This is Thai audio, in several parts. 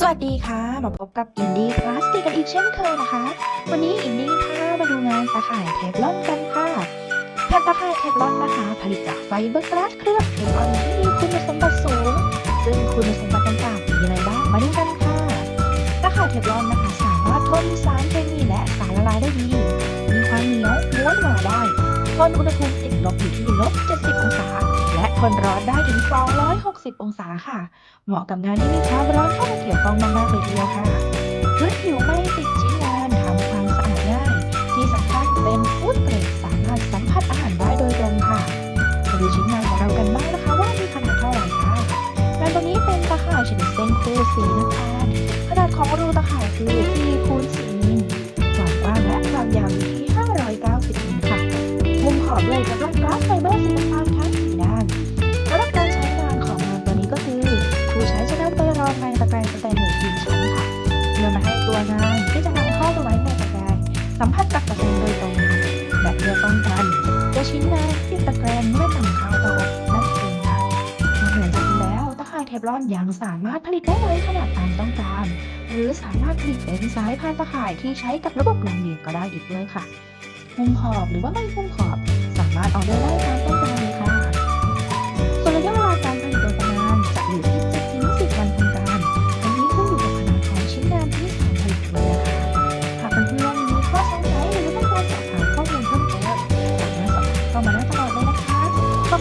สวัสดีค่ะ มาพบกับอินดี้พลาสติกกันอีกเช่นเคยนะคะ วันนี้อินดี้พามาดูงานตะข่ายเทฟลอนกันค่ะแผ่นตะข่ายเทฟลอนนะคะ ผลิตจากไฟเบอร์กลาสเคลือบเทฟลอนที่มีคุณสมบัติสูง ซึ่งคุณสมบัติต่างๆมีอะไรบ้างมาดูกันค่ะตะข่ายเทฟลอนนะคะ สามารถทนสารเคมีและสารละลายได้ดี มีความเหนียวม้วนหนาได้ ทนอุณหภูมิติดลบอยู่ที่ลบ70องศา และทนร้อนได้ถึง 260 องศาค่ะ เหมาะกับงานที่มีความร้อนเข้ามาเกี่ยวข้องมากๆเลยทีเดียวค่ะพื้นผิวไม่ติดชิ้นงานทำความสะอาดง่าย ที่สำคัญเป็นฟู้ดเกรดสามารถสัมผัสอาหารได้โดยตรงค่ะมาดูชิ้นงานของเรากันบ้างนะคะว่ามีขนาดเท่าไหร่ค่ะงานตัวนี้เป็นตะข่ายชนิดเส้นคู่สีน้ำตาลขนาดของรูตะข่ายคือ4คูณ4มิลความกว้างและความยาวอยู่ที่ 590มิลค่ะมุมขอบด้วยกับกรา จะนำไปรงตะแกรงสแตนเลสยิงชั้นค่ะเพื่อมาให้ตัวงานที่จะนำเข้าไปไว้ในตะแกรงสัมผัสกับตะแกรงโดยตรงค่ะและเพื่อป้องกันตัวชิ้นงานที่ตะแกรงเมื่อนำเข้าตาอบนั่นเองค่ะนอกเหนือจากนี้แล้วตะข่ายเทฟลอนยังสามารถผลิตได้ในขนาดตามต้องการ หรือสามารถผลิตเป็นสายพานตะข่ายที่ใช้กับระบบลำเลียงก็ได้อีกด้วยค่ะมุมขอบหรือว่าไม่มุมขอบสามารถออกได้ได้ตามต้อง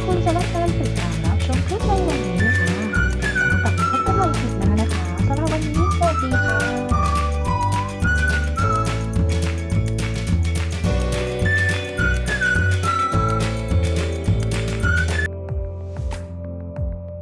รือต้